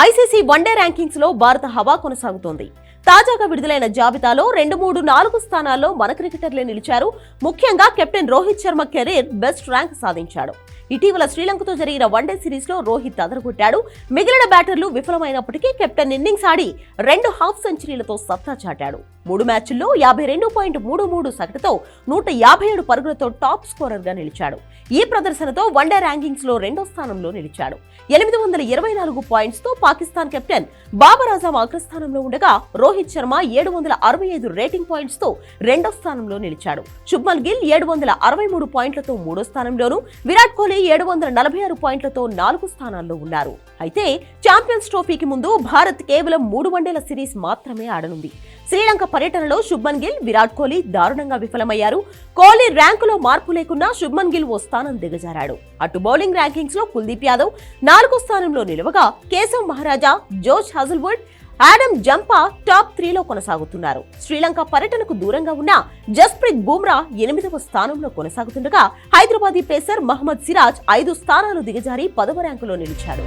ICC one day ర్యాంకింగ్స్లో భారత హవా కొనసాగుతోంది. తాజాగా విడుదలైన జాబితాలో రెండు మూడు నాలుగు స్థానాల్లో మన క్రికెటర్లే నిలిచారు. ముఖ్యంగా captain Rohit Sharma career best rank సాధించాడు. ఇటీవల శ్రీలంకతో జరిగిన వన్డే సిరీస్లో రోహిత్ అదరగొట్టాడు. మిగిలిన బ్యాటర్లు విఫలమైనప్పటికీ కెప్టెన్ ఇన్నింగ్స్ ఆడి రెండు హాఫ్ సెంచరీలతో సత్తా చాటాడు. మూడు మ్యాచ్ల్లో యాభై రెండు పాయింట్ మూడు మూడు సగటుతో నూట యాభై ఏడు పరుగులతో టాప్ స్కోరర్గా నిలిచాడు. ఈ ప్రదర్శనతో వన్డే ర్యాంకింగ్స్లో రెండో స్థానంలో నిలిచాడు. ఎనిమిది వందల ఇరవై నాలుగు పాయింట్స్తో పాకిస్తాన్ కెప్టెన్ బాబర్ ఆజం అగ్రస్థానంలో ఉండగా రోహిత్ శర్మ ఏడు వందల అరవై ఐదు రేటింగ్ పాయింట్స్తో రెండో స్థానంలో నిలిచాడు. శుభ్మన్ గిల్ ఏడు వందల అరవై మూడు పాయింట్లతో మూడో స్థానంలోను. విరాట్ కోహ్లీ ఏడు వందల నలభై ఆరు పాయింట్లతో నాలుగు స్థానాల్లో ఉన్నారు. అయితే ఛాంపియన్స్ ట్రోఫీకి ముందు భారత్ కేవలం మూడు వన్డేల సిరీస్ మాత్రమే ఆడనుంది. శ్రీలంక పర్యటనలో శుభ్మన్ గిల్ విరాట్ కోహ్లీ దారుణంగా విఫలమయ్యారు. కోహ్లీ ర్యాంకులో మార్పు లేకున్నా శుభ్మన్ గిల్ ఓ స్థానం దిగజారాడు. అటు బౌలింగ్ ర్యాంకింగ్స్లో కుల్దీప్ యాదవ్ నాలుగో స్థానంలో నిలవగా కేశవ్ మహారాజా జోష్ హజల్వుడ్ ఆడమ్ జంపా టాప్ త్రీలో కొనసాగుతున్నారు. శ్రీలంక పర్యటనకు దూరంగా ఉన్న జస్ప్రీత్ బుమ్రా ఎనిమిదవ స్థానంలో కొనసాగుతుండగా హైదరాబాదీ పేసర్ మహమ్మద్ సిరాజ్ ఐదు స్థానాలు దిగజారి పదవ ర్యాంకులో నిలిచాడు